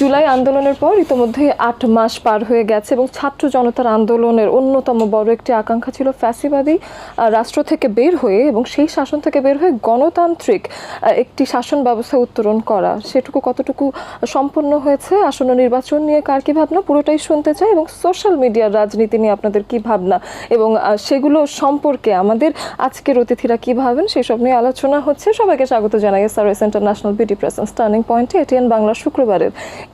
জুলাই আন্দোলনের পর ইতোমধ্যে আট মাস পার হয়ে গেছে এবং ছাত্র জনতার আন্দোলনের অন্যতম বড় একটি আকাঙ্ক্ষা ছিল ফ্যাসিবাদী রাষ্ট্র থেকে বের হয়ে এবং সেই শাসন থেকে বের হয়ে গণতান্ত্রিক একটি শাসন ব্যবস্থা উত্তরণ করা। সেটুকু কতটুকু সম্পন্ন হয়েছে, আসন্ন নির্বাচন নিয়ে কার কী ভাবনা, পুরোটাই শুনতে চাই এবং সোশ্যাল মিডিয়ার রাজনীতি নিয়ে আপনাদের কি ভাবনা এবং সেগুলো সম্পর্কে আমাদের আজকের অতিথিরা কী ভাবেন সেসব নিয়ে আলোচনা হচ্ছে। সবাইকে স্বাগত জানাই SRS international beauty presence turning পয়েন্টে। এটিএন বাংলা শুক্রবারের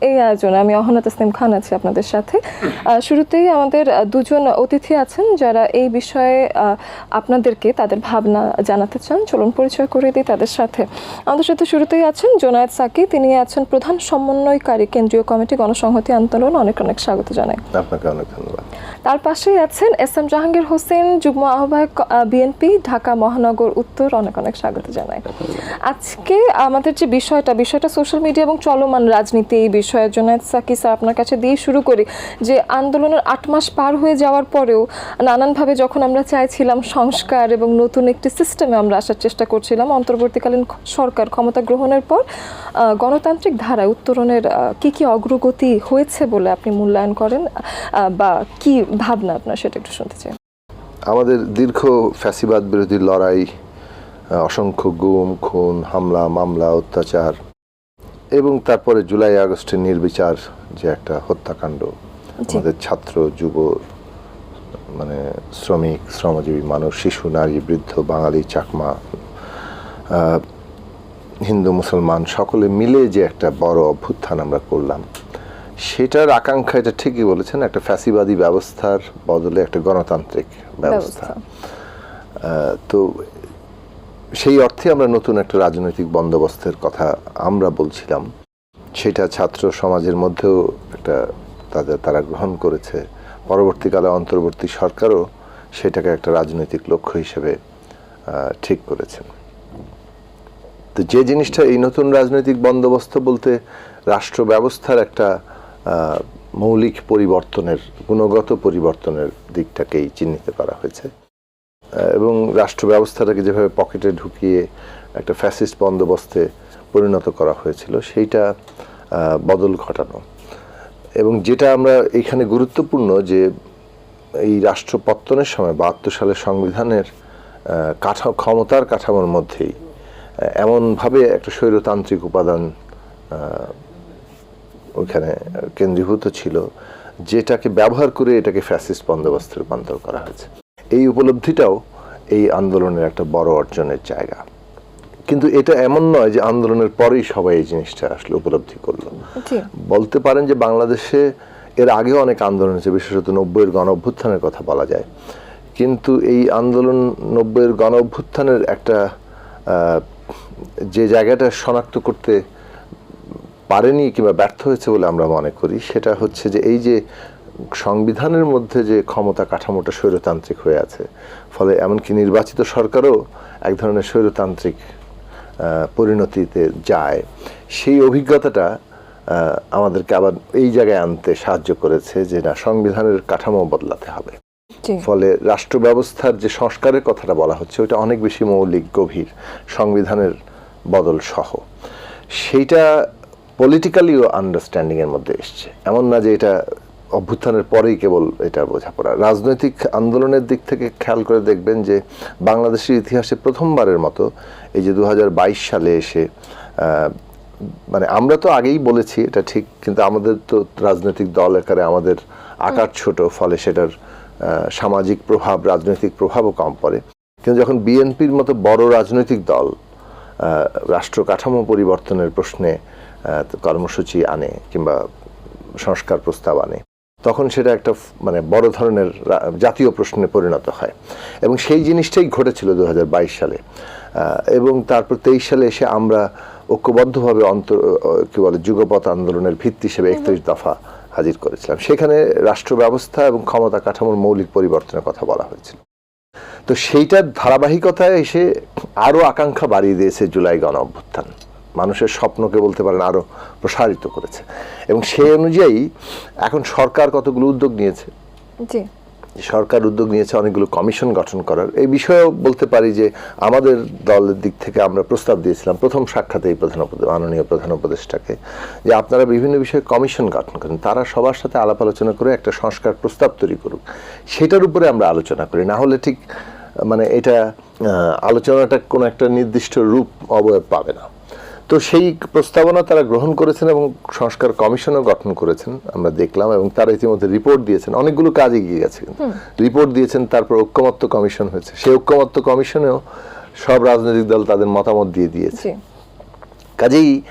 এই আয়োজনে, আমি অহনা তাসলিম খান আছি আপনাদের সাথে। শুরুতেই আমাদের দুজন অতিথি আছেন যারা এই বিষয়ে আপনাদেরকে তাদের ভাবনা জানাতে চান। চলুন পরিচয় করে দিই তাদের সাথে। আমাদের সাথে শুরুতেই আছেন জোনায়েদ সাকি। তিনি আছেন প্রধান সমন্বয়কারী কেন্দ্রীয় কমিটি গণসংহতি আন্দোলন। অনেক অনেক স্বাগত জানাই। আপনাকে অনেক ধন্যবাদ। তার পাশেই আছেন এস এম জাহাঙ্গীর হোসেন, যুগ্ম আহ্বায়ক বিএনপি, ঢাকা মহানগর উত্তর, অনেক অনেক স্বাগত জানাই। আজকে আমাদের যে বিষয়টা বিষয়টা সোশ্যাল মিডিয়া এবং চলমান রাজনীতি, এই বিষয়ের জন্য সাকি স্যার আপনার কাছে দিয়ে শুরু করি যে আন্দোলনের আট মাস পার হয়ে যাওয়ার পরেও নানানভাবে যখন আমরা চাইছিলাম সংস্কার এবং নতুন একটি সিস্টেমে আমরা আসার চেষ্টা করছিলাম, অন্তর্বর্তীকালীন সরকার ক্ষমতা গ্রহণের পর গণতান্ত্রিক ধারায় উত্তরণের কি কি অগ্রগতি হয়েছে বলে আপনি মূল্যায়ন করেন বা কি ভাবনা আপনার সেটা একটু শুনতে চাই। আমাদের দীর্ঘ ফ্যাসিবাদ বিরোধী লড়াই অসংখ্য গুম খুন হামলা মামলা অত্যাচার এবং তারপরে জুলাই আগস্টের নির্বিচার যে একটা হত্যাকাণ্ড আমাদের ছাত্র যুব মানে শ্রমিক শ্রমজীবী মানুষ শিশু নারী বৃদ্ধ বাঙালি চাকমা হিন্দু মুসলমান সকলে মিলে যে একটা বড় অভ্যুত্থান আমরা করলাম। সেটার আকাঙ্ক্ষা এটা ঠিকই বলেছেন একটা ফ্যাসিবাদী ব্যবস্থার বদলে একটা গণতান্ত্রিক ব্যবস্থা। তো সেই অর্থে আমরা নতুন একটা রাজনৈতিক বন্দোবস্তের কথা আমরা বলছিলাম। সেটা ছাত্র সমাজের মধ্যেও একটা তাদের তারা গ্রহণ করেছে। পরবর্তীকালে অন্তর্বর্তী সরকারও সেটাকে একটা রাজনৈতিক লক্ষ্য হিসেবে ঠিক করেছেন। তো যে জিনিসটা এই নতুন রাজনৈতিক বন্দোবস্ত বলতে রাষ্ট্র ব্যবস্থার একটা মৌলিক পরিবর্তনের, গুণগত পরিবর্তনের দিকটাকেই চিহ্নিত করা হয়েছে। এবং রাষ্ট্র ব্যবস্থাটাকে যেভাবে পকেটে ঢুকিয়ে একটা ফ্যাসিস্ট বন্দোবস্তে পরিণত করা হয়েছিল, সেইটা বদল ঘটানো। এবং যেটা আমরা এখানে গুরুত্বপূর্ণ যে এই রাষ্ট্রপত্তনের সময়, বাহাত্তর সালের সংবিধানের কাঠা ক্ষমতার কাঠামোর মধ্যেই এমনভাবে একটা স্বৈরতান্ত্রিক উপাদান ওইখানে কেন্দ্রীভূত ছিল যেটাকে ব্যবহার করে এটাকে ফ্যাসিস্ট বন্দোবস্তে রূপান্তর করা হয়েছে। এই উপলব্ধিটাও এই আন্দোলনের একটা বড় অর্জনের জায়গা। কিন্তু এটা এমন নয় যে আন্দোলনের পরেই সবাই এই জিনিসটা আসলে উপলব্ধি করল। বলতে পারেন যে বাংলাদেশে এর আগেও অনেক আন্দোলন হয়েছে বিশেষত নব্বইয়ের গণ অভ্যুত্থানের কথা বলা যায়। কিন্তু এই আন্দোলন নব্বইয়ের গণ অভ্যুত্থানের একটা যে জায়গাটা শনাক্ত করতে পারেনি কিংবা ব্যর্থ হয়েছে বলে আমরা মনে করি সেটা হচ্ছে যে এই যে সংবিধানের মধ্যে যে ক্ষমতা কাঠামোটা স্বৈরতান্ত্রিক হয়ে আছে ফলে এমনকি নির্বাচিত সরকারও এক ধরনের স্বৈরতান্ত্রিক পরিণতিতে যায়। সেই অভিজ্ঞতাটা আমাদেরকে আবার এই জায়গায় আনতে সাহায্য করেছে যে না সংবিধানের কাঠামো বদলাতে হবে। ফলে রাষ্ট্র ব্যবস্থার যে সংস্কারের কথাটা বলা হচ্ছে ওটা অনেক বেশি মৌলিক গভীর সংবিধানের বদল সহ। সেইটা পলিটিক্যালিও আন্ডারস্ট্যান্ডিংয়ের মধ্যে এসছে। এমন না যে এটা অভ্যুত্থানের পরেই কেবল এটা বোঝাপড়া। রাজনৈতিক আন্দোলনের দিক থেকে খেয়াল করে দেখবেন যে বাংলাদেশের ইতিহাসে প্রথমবারের মতো এই যে দু হাজার বাইশ সালে এসে মানে আমরা তো আগেই বলেছি এটা ঠিক, কিন্তু আমাদের তো রাজনৈতিক দল আকারে আমাদের আকার ছোট, ফলে সেটার সামাজিক প্রভাব, রাজনৈতিক প্রভাবও কম পড়ে। কিন্তু যখন বিএনপির মতো বড় রাজনৈতিক দল রাষ্ট্র কাঠামো পরিবর্তনের প্রশ্নে কর্মসূচি আনে কিংবা সংস্কার প্রস্তাব আনে তখন সেটা একটা মানে বড় ধরনের জাতীয় প্রশ্নে পরিণত হয়। এবং সেই জিনিসটাই ঘটেছিল দু হাজার বাইশ সালে। এবং তারপর তেইশ সালে এসে আমরা ঐক্যবদ্ধভাবে অন্তর কি বলে যুগপথ আন্দোলনের ভিত্তি হিসেবে একত্রিশ দফা হাজির করেছিলাম। সেখানে রাষ্ট্র ব্যবস্থা এবং ক্ষমতা কাঠামোর মৌলিক পরিবর্তনের কথা বলা হয়েছিল। তো সেইটার ধারাবাহিকতায় এসে আরও আকাঙ্ক্ষা বাড়িয়ে দিয়েছে জুলাই গণ অভ্যুত্থান মানুষের স্বপ্নকে বলতে পারেন আরও প্রসারিত করেছে। এবং সেই অনুযায়ী এখন সরকার কতগুলো উদ্যোগ নিয়েছে? জি। সরকার উদ্যোগ নিয়েছে অনেকগুলো কমিশন গঠন করার। এই বিষয়েও বলতে পারি যে আমাদের দলের দিক থেকে আমরা প্রস্তাব দিয়েছিলাম প্রথম সাক্ষাতে এই প্রধান মাননীয় প্রধান উপদেষ্টাকে যে আপনারা বিভিন্ন বিষয়ে কমিশন গঠন করেন। তারা সবার সাথে আলাপ আলোচনা করে একটা সংস্কার প্রস্তাব তৈরি করুক। সেটার উপরে আমরা আলোচনা করি। না হলে ঠিক মানে এটা আলোচনাটা কোনো একটা নির্দিষ্ট রূপ অবয়ব পাবে না। তো সেই প্রস্তাবনা তারা গ্রহণ করেছেন এবং সংস্কার কমিশনও গঠন করেছেন আমরা দেখলাম এবং তারা ইতিমধ্যে রিপোর্ট দিয়েছেন। অনেকগুলো কাজ এগিয়ে গেছে কিন্তু। রিপোর্ট দিয়েছেন তারপর ঐক্যমত্য কমিশন হয়েছে। সেই ঐক্যমত্য কমিশনেও সব রাজনৈতিক দল তাদের মতামত দিয়ে দিয়েছে। কাজেই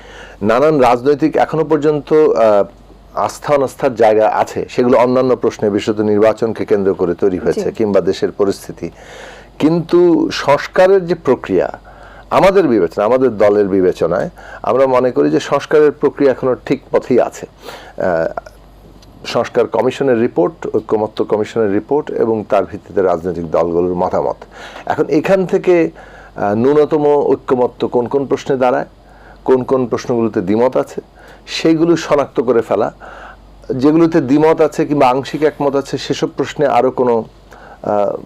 নানান রাজনৈতিক এখনও পর্যন্ত আহ, আস্থা অনাস্থার জায়গা আছে সেগুলো অন্যান্য প্রশ্নে বিশেষত নির্বাচনকে কেন্দ্র করে তৈরি হয়েছে কিংবা দেশের পরিস্থিতি। কিন্তু সংস্কারের যে প্রক্রিয়া আমাদের বিবেচনা আমাদের দলের বিবেচনায় আমরা মনে করি যে সংস্কারের প্রক্রিয়া এখনও ঠিক পথেই আছে। সংস্কার কমিশনের রিপোর্ট ঐক্যমত্য কমিশনের রিপোর্ট এবং তার ভিত্তিতে রাজনৈতিক দলগুলোর মতামত। এখন এখান থেকে ন্যূনতম ঐক্যমত্য কোন কোন প্রশ্নে দাঁড়ায়? কোন কোন প্রশ্নগুলোতে দ্বিমত আছে? সেইগুলো শনাক্ত করে ফেলা। যেগুলোতে দ্বিমত আছে কিংবা আংশিক একমত আছে, সেসব প্রশ্নে আরও কোনো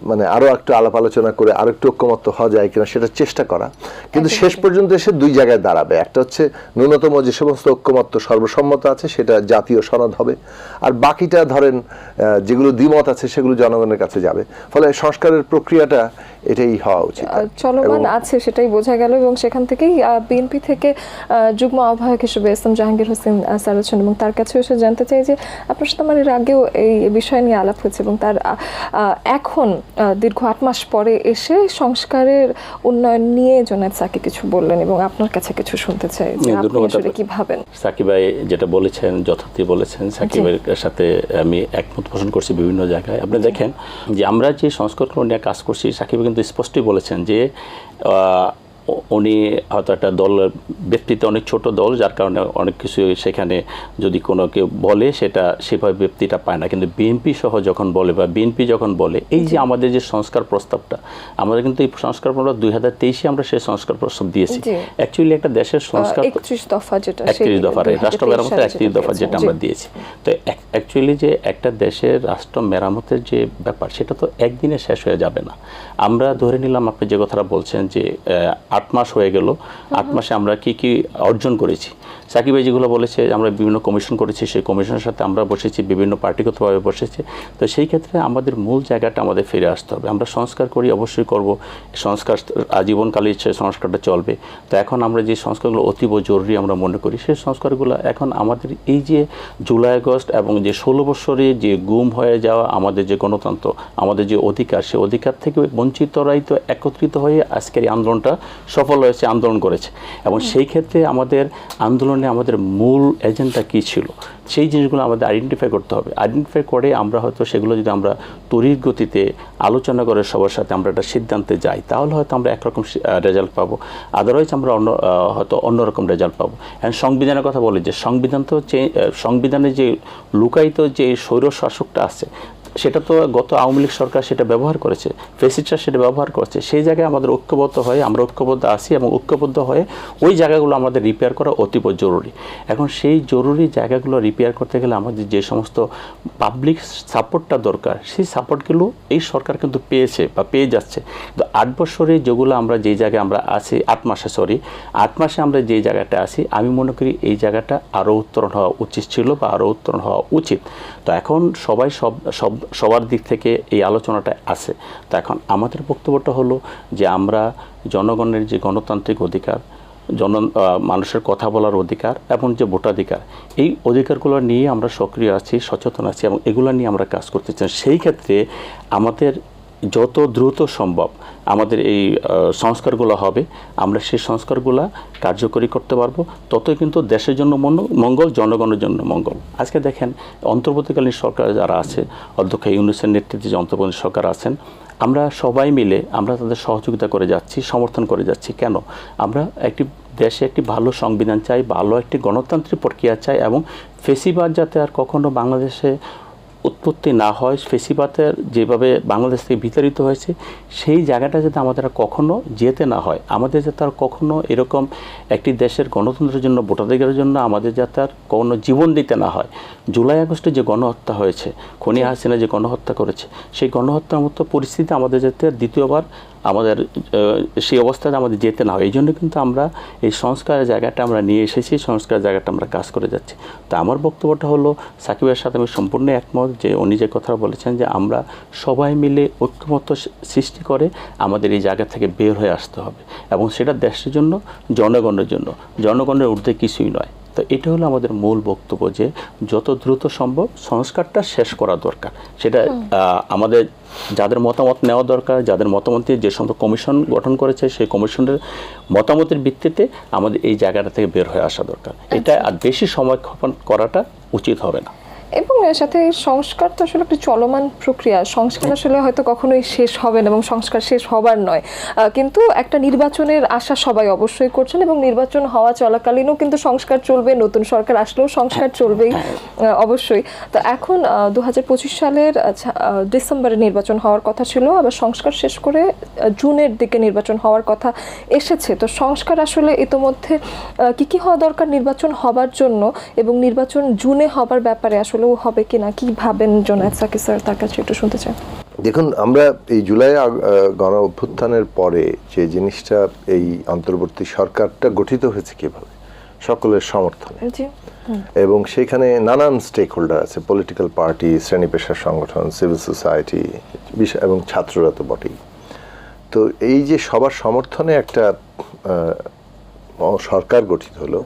মানে আরও একটু আলাপ আলোচনা করে আরও একটু ঐক্যমত্য হওয়া যায় কিনা সেটা চেষ্টা করা। কিন্তু শেষ পর্যন্ত এসে দুই জায়গায় দাঁড়াবে। একটা হচ্ছে ন্যূনতম যে সমস্ত ঐক্যমত্য সর্বসম্মত আছে সেটা জাতীয় সনদ হবে। আর বাকিটা ধরেন যেগুলো দ্বিমত আছে সেগুলো জনগণের কাছে যাবে। ফলে সংস্কারের প্রক্রিয়াটা এটাই হওয়া উচিত। চলমান আছে সেটাই বোঝা গেল এবং সেখান থেকেই বিএনপি থেকে যুগ্ম আহ্বায়ক হিসেবে জাহাঙ্গীর হোসেন স্যার আছেন এবং তার কাছে এসে জানতে চাই যে আপনার সাথে আমার এর আগেও এই বিষয় নিয়ে আলাপ হয়েছে এবং তার আহ, এখন দীর্ঘ আট মাস পরে এসে সংস্কারের উন্নয়ন নিয়ে জোনায়দ সাকি কিছু বললেন এবং আপনার কাছে কিছু শুনতে চাই। কি ভাবেন? সাকিব ভাই যেটা বলেছেন যথার্থই বলেছেন সাকিবের সাথে আমি একমত পোষণ করছি বিভিন্ন জায়গায়। আপনি দেখেন যে আমরা যে সংস্কারগুলো নিয়ে কাজ করছি সাকিব কিন্তু স্পষ্টই বলেছেন যে উনি হয়তো একটা দল ব্যক্তিতে অনেক ছোট দল যার কারণে অনেক কিছু সেখানে যদি কোনো কেউ বলে সেটা সেভাবে ব্যক্তিটা পায় না। কিন্তু বিএনপি সহ যখন বলে বা বিএনপি যখন বলে এই যে আমাদের যে সংস্কার প্রস্তাবটা আমাদের কিন্তু এই সংস্কার প্রস্তাব দুই হাজার তেইশে আমরা সেই সংস্কার প্রস্তাব দিয়েছি। অ্যাকচুয়ালি একটা দেশের সংস্কার একত্রিশ দফা যেটা একত্রিশ 2023 রাষ্ট্র মেরামতের একত্রিশ দফা যেটা আমরা দিয়েছি। তো অ্যাকচুয়ালি যে একটা দেশের রাষ্ট্র মেরামতের যে ব্যাপার সেটা তো একদিনে শেষ হয়ে যাবে না। আমরা ধরে নিলাম আপনি যে কথাটা বলছেন যে আট মাস হয়ে গেল। আট মাসে আমরা কি কি অর্জন করেছি? সাকিব যেগুলো বলেছে আমরা বিভিন্ন কমিশন করেছি সেই কমিশনের সাথে আমরা বসেছি বিভিন্ন পার্টিগতভাবে বসেছি। তো সেই ক্ষেত্রে আমাদের মূল জায়গাটা আমাদের ফিরে আসতে হবে। আমরা সংস্কার করি অবশ্যই করব। সংস্কার আজীবনকালে সে সংস্কারটা চলবে। তো এখন আমরা যে সংস্কারগুলো অতীব জরুরি আমরা মনে করি সেই সংস্কারগুলো এখন আমাদের এই যে জুলাই আগস্ট এবং যে ষোলো বছরে যে গুম হয়ে যাওয়া আমাদের যে গণতন্ত্র আমাদের যে অধিকার সেই অধিকার থেকে বঞ্চিতরাই তো একত্রিত হয়ে আজকের এই আন্দোলনটা সফল হয়েছে আন্দোলন করেছে। এবং সেই ক্ষেত্রে আমাদের আন্দোলনে আমাদের মূল এজেন্ডা কী ছিল? সেই জিনিসগুলো আমাদের আইডেন্টিফাই করতে হবে। আইডেন্টিফাই করে আমরা হয়তো সেগুলো যদি আমরা তড়িৎ গতিতে আলোচনা করে সবার সাথে আমরা একটা সিদ্ধান্তে যাই তাহলে হয়তো আমরা একরকম রেজাল্ট পাবো। আদারওয়াইজ আমরা অন্য হয়তো অন্যরকম রেজাল্ট পাবো। এখন সংবিধানের কথা বলি যে সংবিধান তো সংবিধানে যে লুকায়িত যে স্বৈর শাসকটা আছে সেটা তো গত আওয়ামী লীগ সরকার সেটা ব্যবহার করেছে ফেসিটরা সেটা ব্যবহার করছে। সেই জায়গায় আমাদের ঐক্যবদ্ধ হয়ে, আমরা ঐক্যবদ্ধ আছি এবং ঐক্যবদ্ধ হয়ে ওই জায়গাগুলো আমাদের রিপেয়ার করা অতীব জরুরি। এখন সেই জরুরি জায়গাগুলো রিপেয়ার করতে গেলে আমাদের যে সমস্ত পাবলিক সাপোর্টটা দরকার, সেই সাপোর্টগুলো এই সরকার কিন্তু পেয়েছে বা পেয়ে যাচ্ছে। কিন্তু আট বছরে যেগুলো আমরা যেই জায়গায় আমরা আছি, আট মাসে সরি আট মাসে আমরা যেই জায়গাটা আছি, আমি মনে করি এই জায়গাটা আরও উত্তরণ হওয়া উচিত ছিল বা আরও উত্তরণ হওয়া উচিত। তো এখন সবাই সব সব সবার দিক থেকে এই আলোচনাটা আছে। তো এখন আমাদের বক্তব্যটা হলো যে আমরা জনগণের যে গণতান্ত্রিক অধিকার, জন মানুষের কথা বলার অধিকার এবং যে ভোটাধিকার, এই অধিকারগুলো নিয়ে আমরা সক্রিয় আছি, সচেতন আছি এবং এগুলো নিয়ে আমরা কাজ করতে চাই। সেই ক্ষেত্রে আমাদের যত দ্রুত সম্ভব আমাদের এই সংস্কারগুলো হবে, আমরা সেই সংস্কারগুলো কার্যকরী করতে পারব, ততই কিন্তু দেশের জন্য মঙ্গল, জনগণের জন্য মঙ্গল। আজকে দেখেন, অন্তর্বর্তীকালীন সরকার যারা আছে, অধ্যক্ষ ইউনুসের নেতৃত্বে যে অন্তর্বর্তী সরকার আছেন, আমরা সবাই মিলে আমরা তাদের সহযোগিতা করে যাচ্ছি, সমর্থন করে যাচ্ছি। কেন? আমরা একটি দেশে একটি ভালো সংবিধান চাই, ভালো একটি গণতান্ত্রিক প্রক্রিয়া চাই এবং ফেসিবাদ যাতে আর কখনো বাংলাদেশে উৎপত্তি না হয় ফেসিপাতের যেভাবে বাংলাদেশ থেকে বিতাড়িত হয়েছে, সেই জায়গাটা যাতে আমাদের কখনো যেতে না হয়। আমাদের যাতে আর কখনো এরকম একটি দেশের গণতন্ত্রের জন্য, ভোটাধিকারের জন্য আমাদের যাতে আর কোনো জীবন দিতে না হয়। জুলাই আগস্টে যে গণহত্যা হয়েছে, খনি হাসিনা যে গণহত্যা করেছে, সেই গণহত্যার মতো পরিস্থিতি আমাদের যাতে দ্বিতীয়বার আমাদের সেই অবস্থাতে আমাদের যেতে না হয়। এই জন্য কিন্তু আমরা এই সংস্কারের জায়গাটা আমরা নিয়ে এসেছি সংস্কারের জায়গাটা আমরা কাজ করে যাচ্ছি। তো আমার বক্তব্যটা হলো সাকিবের সাথে আমি সম্পূর্ণ একমত যে উনি যে কথা বলেছেন যে আমরা সবাই মিলে ঐক্যমত্য সৃ- সৃষ্টি করে আমাদের এই জায়গা থেকে বের হয়ে আসতে হবে। এবং সেটা দেশের জন্য, জনগণের জন্য। জনগণের ঊর্ধ্বে কিছুই নয়। তো এটা হলো আমাদের মূল বক্তব্য যে যত দ্রুত সম্ভব সংস্কারটা শেষ করা দরকার। সেটা আমাদের যাদের মতামত নেওয়া দরকার যাদের মতামত দিয়ে যে সমস্ত কমিশন গঠন করেছে সেই কমিশনের মতামতের ভিত্তিতে আমাদের এই জায়গাটা থেকে বের হয়ে আসা দরকার। এটা আর বেশি সময় করাটা উচিত হবে না। এবং এর সাথে সংস্কার তো আসলে একটা চলমান প্রক্রিয়া। সংস্কার আসলে হয়তো কখনোই শেষ হবে না এবং সংস্কার শেষ হবার নয়। কিন্তু একটা নির্বাচনের আশা সবাই অবশ্যই করছেন এবং নির্বাচন হওয়া চলাকালীনও কিন্তু সংস্কার চলবে নতুন সরকার আসলেও সংস্কার চলবেই অবশ্যই। তো এখন দু হাজার পঁচিশ সালের আচ্ছা, ডিসেম্বরে নির্বাচন হওয়ার কথা ছিল আবার সংস্কার শেষ করে জুনের দিকে নির্বাচন হওয়ার কথা এসেছে। তো সংস্কার আসলে ইতোমধ্যে কি কি হওয়া দরকার নির্বাচন হবার জন্য এবং নির্বাচন জুনে হবার ব্যাপারে আসলেও হবে কিনা কি ভাবেন জোনায়েদ সাকি স্যার? তার কাছে একটু শুনতে চাই। দেখুন আমরা এই জুলাই গণ অভ্যুত্থানের পরে যে জিনিসটা এই অন্তর্বর্তী সরকারটা গঠিত হয়েছে কীভাবে সকলের সমর্থনে। এবং সেখানে নানান স্টেক হোল্ডার আছে পলিটিক্যাল পার্টি শ্রেণি পেশার সংগঠন সিভিল সোসাইটি এবং ছাত্ররা তো বটেই। তো এই যে সবার সমর্থনে একটা সরকার গঠিত হলো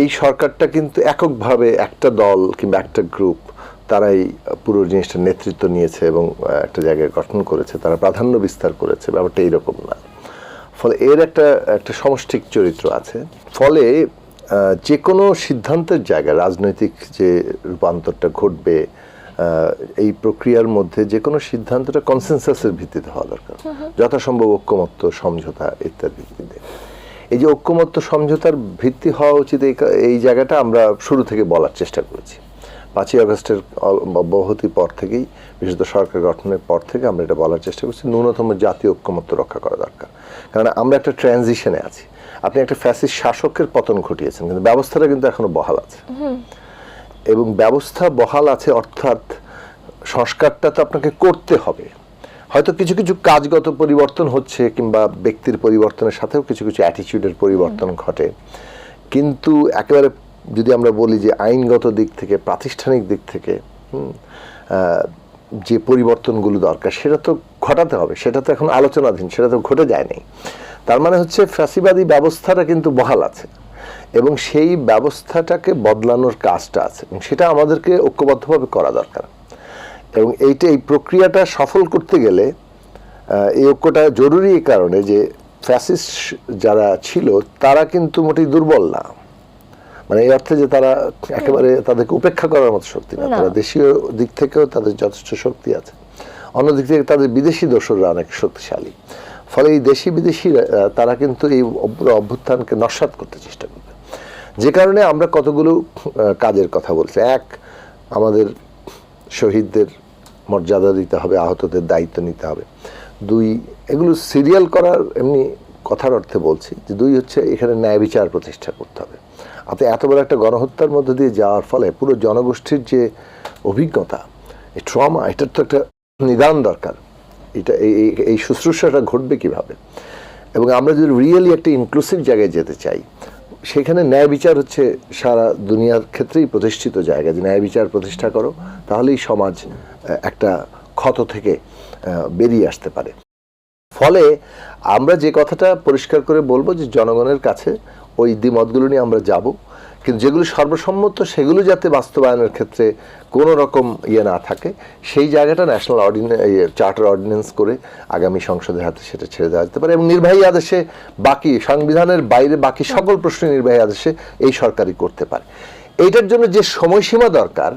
এই সরকারটা কিন্তু এককভাবে একটা দল কিংবা একটা গ্রুপ তারাই পুরো জিনিসটার নেতৃত্ব নিয়েছে এবং একটা জায়গায় গঠন করেছে তারা প্রাধান্য বিস্তার করেছে ব্যাপারটা এইরকম না। ফলে এর একটা একটা সমষ্টিক চরিত্র আছে। ফলে যে কোনো সিদ্ধান্তের জায়গায় রাজনৈতিক যে রূপান্তরটা ঘটবে এই প্রক্রিয়ার মধ্যে যে কোনো সিদ্ধান্তটা কনসেনসাসের ভিত্তিতে হওয়া দরকার। যথাসম্ভব ঐক্যমত্য সমঝোতা ইত্যাদি ভিত্তিতে। এই যে ঐক্যমত্য সমঝোতার ভিত্তি হওয়া উচিত এই জায়গাটা আমরা শুরু থেকে বলার চেষ্টা করেছি। পাঁচই আগস্টের অ- অব্যাহতির পর থেকেই বিশেষত সরকার গঠনের পর থেকে আমরা এটা বলার চেষ্টা করছি ন্যূনতম জাতীয় ঐক্যমত্য রক্ষা করা দরকার। কারণ আমরা একটা ট্রানজিশনে আছি। আপনি একটা ফ্যাসিস্ট শাসকের পতন ঘটিয়েছেন কিন্তু ব্যবস্থাটা কিন্তু এখনও বহাল আছে। এবং ব্যবস্থা বহাল আছে অর্থাৎ সংস্কারটা তো আপনাকে করতে হবে। হয়তো কিছু কিছু কাজগত পরিবর্তন হচ্ছে কিংবা ব্যক্তির পরিবর্তনের সাথেও কিছু কিছু অ্যাটিটিউডের পরিবর্তন ঘটে। কিন্তু একেবারে যদি আমরা বলি যে আইনগত দিক থেকে প্রাতিষ্ঠানিক দিক থেকে যে পরিবর্তনগুলো দরকার সেটা তো ঘটাতে হবে সেটা তো এখন আলোচনাধীন সেটা তো ঘটে যায়নি। তার মানে হচ্ছে ফ্যাসিবাদী ব্যবস্থাটা কিন্তু বহাল আছে এবং সেই ব্যবস্থাটাকে বদলানোর কাজটা আছে এবং সেটা আমাদেরকে ঐক্যবদ্ধভাবে করা দরকার। এবং এইটা এই প্রক্রিয়াটা সফল করতে গেলে এই ঐক্যটা জরুরি এই কারণে যে ফ্যাসিস্ট যারা ছিল তারা কিন্তু মোটেই দুর্বল না। মানে এই অর্থে যে তারা একেবারে তাদেরকে উপেক্ষা করার মতো শক্তি না। তারা দেশীয় দিক থেকেও তাদের যথেষ্ট শক্তি আছে। অন্য দিক থেকে তাদের বিদেশি দোসররা অনেক শক্তিশালী। ফলে এই দেশি বিদেশি তারা কিন্তু এই অভ্যুত্থানকে নস্বাত করতে চেষ্টা করবে। যে কারণে আমরা কতগুলো কাজের কথা বলছি। এক আমাদের শহীদদের মর্যাদা দিতে হবে, আহতদের দায়িত্ব নিতে হবে। দুই, এগুলো সিরিয়াল করার এমনি কথার অর্থে বলছি যে দুই হচ্ছে এখানে ন্যায় বিচার প্রতিষ্ঠা করতে হবে। আপনি এত বড় একটা গণহত্যার মধ্যে দিয়ে যাওয়ার ফলে পুরো জনগোষ্ঠীর যে অভিজ্ঞতা, এই ট্রমা এটার তো একটা নিদান দরকার। এটা এই, এই- শুশ্রূষাটা ঘটবে কীভাবে? এবং আমরা যদি রিয়েলি একটা ইনক্লুসিভ জায়গায় যেতে চাই সেখানে ন্যায় বিচার হচ্ছে সারা দুনিয়ার ক্ষেত্রেই প্রতিষ্ঠিত জায়গা। যে ন্যায় বিচার প্রতিষ্ঠা করো, তাহলেই সমাজ একটা ক্ষত থেকে বেরিয়ে আসতে পারে। ফলে আমরা যে কথাটা পরিষ্কার করে বলব যে জনগণের কাছে ওই দ্বিমতগুলো নিয়ে আমরা যাব। কিন্তু যেগুলো সর্বসম্মত সেগুলো যাতে বাস্তবায়নের ক্ষেত্রে কোনো রকম ইয়ে না থাকে সেই জায়গাটা ন্যাশনাল অর্ডিনে চার্টার অর্ডিন্যান্স করে আগামী সংসদের হাতে সেটা ছেড়ে দেওয়া যেতে পারে এবং নির্বাহী আদেশে বাকি সংবিধানের বাইরে বাকি সকল প্রশ্ন নির্বাহী আদেশে এই সরকারই করতে পারে। এইটার জন্য যে সময়সীমা দরকার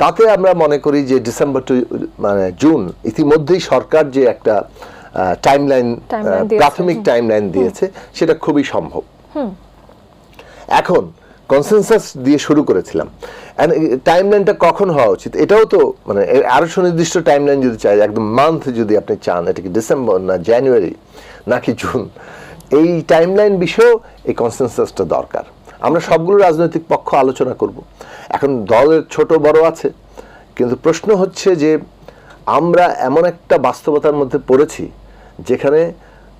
তাতে আমরা মনে করি যে ডিসেম্বর টু মানে জুন ইতিমধ্যেই সরকার যে একটা টাইমলাইন প্রাথমিক টাইমলাইন দিয়েছে সেটা খুবই সম্ভব। এখন কনসেনসাস দিয়ে শুরু করেছিলাম। অ্যান্ড টাইম লাইনটা কখন হওয়া উচিত? এটাও তো মানে এর আরও সুনির্দিষ্ট টাইম লাইন যদি চাই, একদম মান্থ যদি আপনি চান, এটা কি ডিসেম্বর না জানুয়ারি নাকি জুন এই টাইম লাইন বিষয়েও এই কনসেনসাসটা দরকার। আমরা সবগুলো রাজনৈতিক পক্ষ আলোচনা করব। এখন দলের ছোট বড় আছে, কিন্তু প্রশ্ন হচ্ছে যে আমরা এমন একটা বাস্তবতার মধ্যে পড়েছি, যেখানে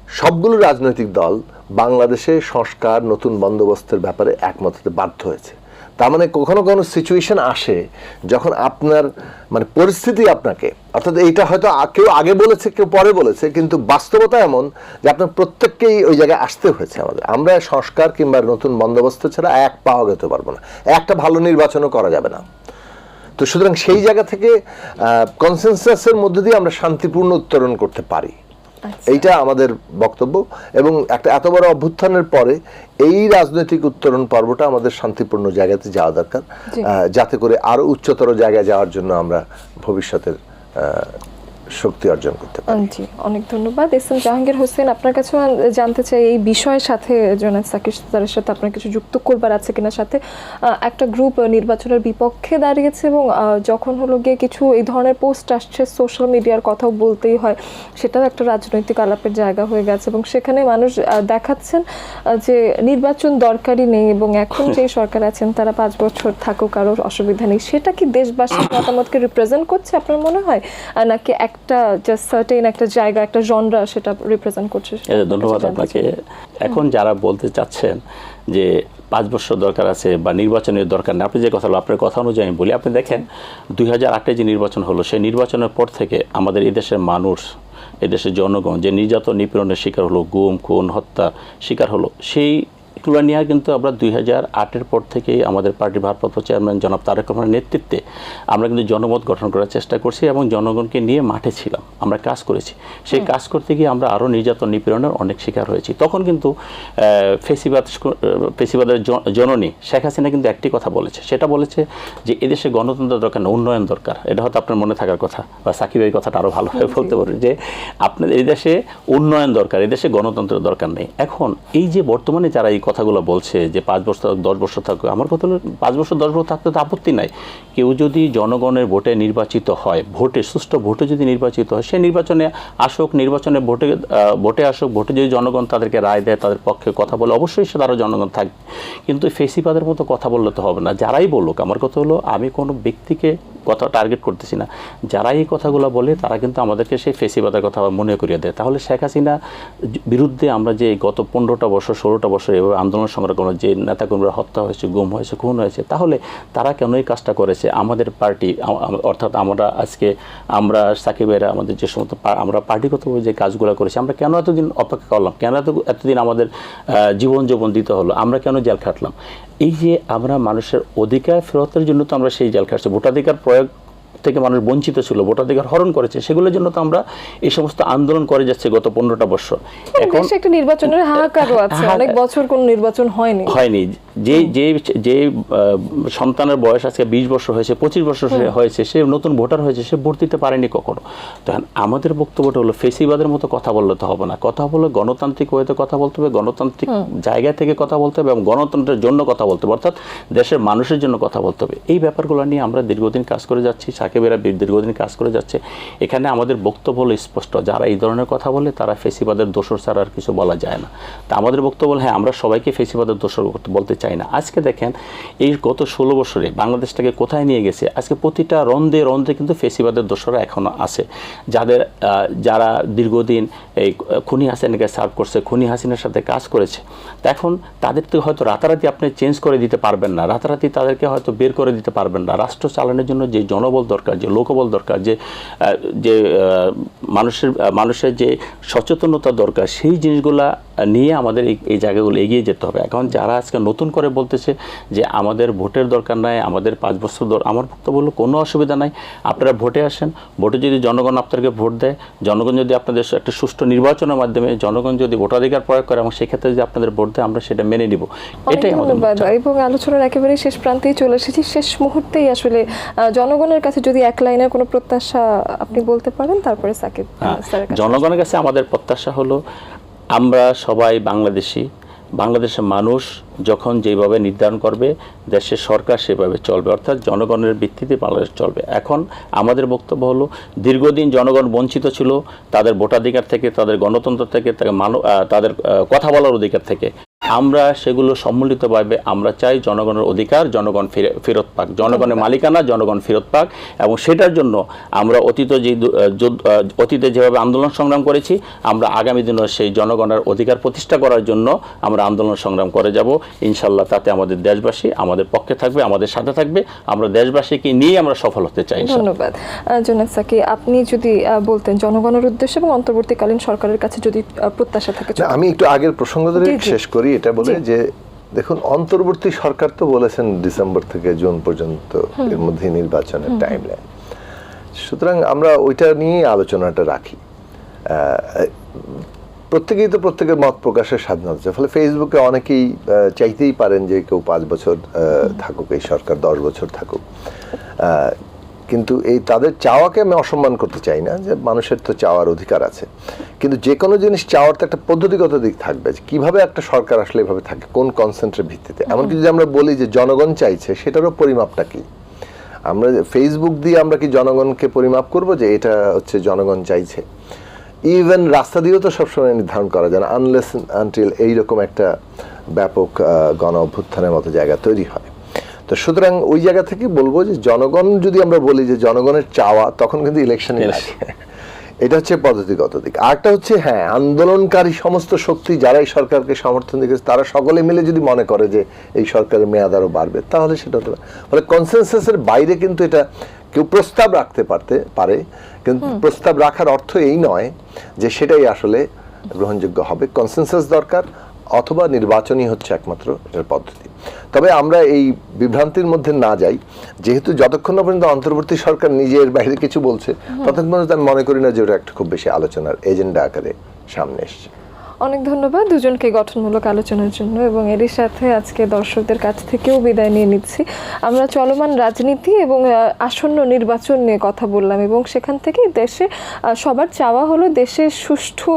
সবগুলো রাজনৈতিক দল বাংলাদেশে সংস্কার, নতুন বন্দোবস্তের ব্যাপারে একমত হতে বাধ্য হয়েছে। তার মানে কখনো কখনো সিচুয়েশন আসে যখন আপনার মানে পরিস্থিতি আপনাকে, অর্থাৎ এইটা হয়তো কেউ আগে বলেছে, কেউ পরে বলেছে, কিন্তু বাস্তবতা এমন যে আপনার প্রত্যেককেই ওই জায়গায় আসতে হয়েছে আমাদের। আমরা সংস্কার কিংবা নতুন বন্দোবস্ত ছাড়া এক পাওয়া যেতে পারব না। একটা ভালো নির্বাচনও করা যাবে না। তো সুতরাং সেই জায়গা থেকে কনসেনসাসের মধ্যে দিয়ে আমরা শান্তিপূর্ণ উত্তরণ করতে পারি। এইটা আমাদের বক্তব্য। এবং একটা এত বড় অভ্যুত্থানের পরে এই রাজনৈতিক উত্তরণ পর্বটা আমাদের শান্তিপূর্ণ জায়গাতে যাওয়া দরকার। যাতে করে আরও উচ্চতর জায়গায় যাওয়ার জন্য আমরা ভবিষ্যতের আহ, শক্তি অর্জন করতে পারি। জি অনেক ধন্যবাদ। এস এম জাহাঙ্গীর হোসেন আপনার আন- জানতে চাই এই বিষয়ের সাথে জোনায়দ সাকির স্যারের সাথে আপনার কিছু যুক্ত করবার আছে কিনা? সাথে একটা গ্রুপ নির্বাচনের বিপক্ষে দাঁড়িয়েছে এবং যখন হলো গিয়ে কিছু এই ধরনের পোস্ট আসছে সোশ্যাল মিডিয়ার কথাও বলতেই হয় সেটাও একটা রাজনৈতিক আলাপের জায়গা হয়ে গেছে এবং সেখানে মানুষ দেখাচ্ছেন যে নির্বাচন দরকারই নেই এবং এখন যে সরকার আছেন তারা পাঁচ বছর থাকুক কারোর অসুবিধা নেই। সেটা কি দেশবাসীর মতামতকে রিপ্রেজেন্ট করছে আপনার মনে হয়? নাকি নাকি একটা জাস্ট সার্টেন একটা জায়গা একটা জনরা সেটা রিপ্রেজেন্ট করছে ধন্যবাদ আপনাকে। এখন যারা বলতে চাচ্ছেন যে পাঁচ বছর দরকার আছে বা নির্বাচনের দরকার নেই আপনি যে কথা হলো আপনার কথা অনুযায়ী আমি বলি। আপনি দেখেন দুই হাজার আটে যে নির্বাচন হলো সেই নির্বাচনের পর থেকে আমাদের এদেশের মানুষ এদেশের জনগণ যে নির্যাতন নিপীড়নের শিকার হলো গুম খুন হত্যা শিকার হলো সেই তুলা নিয়ে কিন্তু আমরা দুই হাজার আটের পর থেকেই আমাদের পার্টির ভারপ্রাপ্ত চেয়ারম্যান জনাব তারেক রহমানের নেতৃত্বে আমরা কিন্তু জনমত গঠন করার চেষ্টা করছি এবং জনগণকে নিয়ে মাঠে ছিলাম। আমরা কাজ করেছি। সেই কাজ করতে গিয়ে আমরা আরও নির্যাতন নিপীড়নের অনেক শিকার হয়েছি। তখন কিন্তু ফেসিবাদ ফেসিবাদের জননী শেখ হাসিনা কিন্তু একটি কথা বলেছে। সেটা বলেছে যে এদেশে গণতন্ত্র দরকার না উন্নয়ন দরকার। এটা হয়তো আপনার মনে থাকার কথা বা সাকিবের কথাটা আরও ভালোভাবে বলতে পারবেন যে আপনাদের এই দেশে উন্নয়ন দরকার এদেশে দেশে গণতন্ত্রের দরকার নেই। এখন এই যে বর্তমানে যারা এই কথাগুলো বলছে যে পাঁচ বছর, দশ বছর থাকুক আমার কথা হলো পাঁচ বছর, দশ বছর থাকতে তো আপত্তি নাই। কেউ যদি জনগণের ভোটে নির্বাচিত হয়, ভোটে, সুষ্ঠু ভোটে যদি নির্বাচিত হয়, সে নির্বাচনে আসুক, নির্বাচনে ভোটে ভোটে আসুক, ভোটে যদি জনগণ তাদেরকে রায় দেয়, তাদের পক্ষে কথা বলে, অবশ্যই সে তারা জনগণ থাকবে কিন্তু এই ফেসিবাদের মতো কথা বললে তো হবে না। যারাই বলুক, আমার কথা হলো আমি কোনো ব্যক্তিকে কথা টার্গেট করতেছি না। যারা এই কথাগুলো বলে, তারা কিন্তু আমাদেরকে সেই ফেসিবাদের কথা মনে করিয়ে দেয়। তাহলে শেখ হাসিনা বিরুদ্ধে আমরা যে গত পনেরোটা বছর, ষোলোটা বছর এভাবে আন্দোলন করল, যে নেতাকর্মীরা হত্যা হয়েছে, গুম হয়েছে, খুন হয়েছে, তাহলে তারা কেন এই কাজটা করেছে? আমাদের পার্টি অর্থাৎ আমরা আজকে, আমরা সাকিবেরা আমাদের যে সমস্ত আমরা পার্টিগতভাবে যে কাজগুলো করেছি, আমরা কেন এতদিন অপেক্ষা করলাম? কেন এত, এতদিন আমাদের জীবন জীবন দিতে হলো? আমরা কেন জেল খাটলাম? এই যে আমরা মানুষের অধিকার ফেরতের জন্য তো আমরা সেই জেল খাটছি, ভোটাধিকার প্রয়োগ থেকে মানুষ বঞ্চিত ছিল ভোটাধিকার হরণ করেছে সেগুলোর জন্য তো আমরা এই সমস্ত আন্দোলন করে যাচ্ছে গত পনেরোটা বছর। এখন একটা নির্বাচনের হাহাকারও আছে অনেক বছর কোন নির্বাচন হয়নি। হয়নি। যে যে যে সন্তানের বয়স আজকে বিশ বছর হয়েছে পঁচিশ বছর হয়েছে সে নতুন ভোটার হয়েছে সে ভোট দিতে পারেনি কখনো। তখন আমাদের বক্তব্যটা হলো ফেসিবাদের মতো কথা বললে তো হবে না। কথা বলে গণতান্ত্রিক ওয়েতে কথা বলতে হবে গণতান্ত্রিক জায়গা থেকে কথা বলতে হবে এবং গণতন্ত্রের জন্য কথা বলতে হবে। অর্থাৎ দেশের মানুষের জন্য কথা বলতে হবে। এই ব্যাপারগুলো নিয়ে আমরা দীর্ঘদিন কাজ করে যাচ্ছি সাকিবেরা দীর্ঘদিন কাজ করে যাচ্ছে। এখানে আমাদের বক্তব্য হলো স্পষ্ট। যারা এই ধরনের কথা বলে, তারা ফেসিবাদের দোষর ছাড়া আর কিছু বলা যায় না। তা আমাদের বক্তব্য হ্যাঁ আমরা সবাইকে ফেসিবাদের দোষর বলতে চাই না। আজকে দেখেন, এই গত ষোলো বছরে বাংলাদেশটাকে কোথায় নিয়ে গেছে? আজকে প্রতিটা রন্ধে রন্ধে কিন্তু ফেসিবাদের দোষরা এখনও আছে। যাদের যারা দীর্ঘদিন এই খুনি হাসিনাকে সার্ভ করছে, খুনি হাসিনার সাথে কাজ করেছে, তা এখন তাদের তো হয়তো রাতারাতি আপনি চেঞ্জ করে দিতে পারবেন না। রাতারাতি তাদেরকে হয়তো বের করে দিতে পারবেন না। রাষ্ট্র চালানোর জন্য যে জনবল দরকার যে লোকবল দরকার যে যে মানুষের মানুষের যে সচেতনতা দরকার সেই জিনিসগুলা নিয়ে আমাদের এই জায়গাগুলো এগিয়ে যেতে হবে। এখন যারা আজকে নতুন করে বলতেছে যে আমাদের ভোটের দরকার নাই আমাদের পাঁচ বছর দর আমার বক্তব্য হলো কোনো অসুবিধা নাই। আপনারা ভোটে আসেন ভোটে যদি জনগণ আপনাদেরকে ভোট দেয় জনগণ যদি আপনাদের একটা সুষ্ঠু নির্বাচনের মাধ্যমে জনগণ যদি ভোটাধিকার প্রয়োগ করে এবং সেক্ষেত্রে যদি আপনাদের ভোট দেয় আমরা সেটা মেনে নিব। এটাই আমাদের ধন্যবাদ। এবং আলোচনার একেবারে শেষ প্রান্তেই চলে এসেছি। শেষ মুহূর্তেই আসলে জনগণের কাছে যদি এক লাইনের কোনো প্রত্যাশা আপনি বলতে পারেন তারপরে সাকিব হ্যাঁ, জনগণের কাছে আমাদের প্রত্যাশা হলো আমরা সবাই বাংলাদেশি বাংলাদেশের মানুষ যখন যেভাবে নির্ধারণ করবে দেশের সরকার সেভাবে চলবে অর্থাৎ জনগণের ভিত্তিতে বাংলাদেশ চলবে। এখন আমাদের বক্তব্য হলো দীর্ঘদিন জনগণ বঞ্চিত ছিল তাদের ভোটাধিকার থেকে তাদের গণতন্ত্র থেকে তাদের মানব তাদের কথা বলার অধিকার থেকে। আমরা সেগুলো সম্মিলিতভাবে আমরা চাই জনগণের অধিকার জনগণ ফিরে ফেরত পাক। জনগণের মালিকানা জনগণ ফেরত পাক এবং সেটার জন্য আমরা অতীত যে যুদ্ধ- অতীতে যেভাবে আন্দোলন সংগ্রাম করেছি আমরা আগামী দিনেও সেই জনগণের অধিকার প্রতিষ্ঠা করার জন্য আমরা আন্দোলন সংগ্রাম করে যাব। ইনশাল্লাহ তাতে আমাদের দেশবাসী আমাদের পক্ষে থাকবে আমাদের সাথে থাকবে। আমরা দেশবাসীকে নিয়ে আমরা সফল হতে চাই ধন্যবাদ। জোনায়েদ সাকি আপনি যদি বলতেন জনগণের উদ্দেশ্যে এবং অন্তর্বর্তীকালীন সরকারের কাছে যদি প্রত্যাশা থাকে না, আমি একটু আগের প্রসঙ্গ। শেষ করি। এটা বলে যে দেখুন অন্তর্বর্তী সরকার তো বলেছেন ডিসেম্বর থেকে জুন পর্যন্ত এর মধ্যে নির্বাচনের টাইমলাইন সুতরাং আমরা ওইটা নিয়ে আলোচনাটা রাখি। প্রত্যেকেই তো প্রত্যেকের মত প্রকাশের স্বাধীনতা আছে। ফলে ফেসবুকে অনেকেই চাইতেই পারেন যে কেউ পাঁচ বছর থাকুক এই সরকার দশ বছর থাকুক। কিন্তু এই তাদের চাওয়াকে আমি অসম্মান করতে চাই না যে মানুষের তো চাওয়ার অধিকার আছে। কিন্তু যে কোনো জিনিস চাওয়ার তো একটা পদ্ধতিগত দিক থাকবে যে কীভাবে একটা সরকার আসলে এভাবে থাকে কোন কনসেন্ট্রের ভিত্তিতে। এমনকি যদি আমরা বলি যে জনগণ চাইছে সেটারও পরিমাপটা কি? আমরা ফেসবুক দিয়ে আমরা কি জনগণকে পরিমাপ করব যে এটা হচ্ছে জনগণ চাইছে? ইভেন রাস্তা দিয়েও তো সবসময় নির্ধারণ করা যায় না আনলেস আনটিল এইরকম একটা ব্যাপক গণ অভ্যুত্থানের মতো জায়গা তৈরি হয়। তো সুতরাং ওই জায়গা থেকে বলব যে জনগণ যদি আমরা বলি যে জনগণের চাওয়া তখন কিন্তু ইলেকশনে. লাগে। এটা হচ্ছে পদ্ধতিগত দিক। আরেকটা হচ্ছে হ্যাঁ আন্দোলনকারী সমস্ত শক্তি যারা এই সরকারকে সমর্থন দিয়েছে তারা সকলে মিলে যদি মনে করে যে এই সরকারের মেয়াদ আরও বাড়বে তাহলে সেটা হতে পারে। ফলে কনসেনসাসের বাইরে কিন্তু এটা কেউ প্রস্তাব রাখতে পারতে পারে কিন্তু প্রস্তাব রাখার অর্থ এই নয় যে সেটাই আসলে গ্রহণযোগ্য হবে। কনসেনসাস দরকার অথবা নির্বাচনই হচ্ছে একমাত্র এটার পদ্ধতি। তবে আমরা এই বিভ্রান্তির মধ্যে না যাই। যেহেতু যতক্ষণ না পর্যন্ত অন্তর্বর্তী সরকার নিজের বাইরে কিছু বলছে ততক্ষণ পর্যন্ত আমি মনে করি না যে ওটা একটা খুব বেশি আলোচনার এজেন্ডা আকারে সামনে এসছে। অনেক ধন্যবাদ দুজনকে গঠনমূলক আলোচনার জন্য এবং এরই সাথে আজকে দর্শকদের কাছ থেকেও বিদায় নিয়ে নিচ্ছি। আমরা চলমান রাজনীতি এবং আসন্ন নির্বাচন নিয়ে কথা বললাম এবং সেখান থেকে দেশে সবার চাওয়া হলো দেশে সুষ্ঠু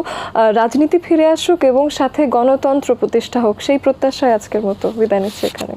রাজনীতি ফিরে আসুক এবং সাথে গণতন্ত্র প্রতিষ্ঠা হোক। সেই প্রত্যাশায় আজকের মতো। বিদায় নিচ্ছি এখানে।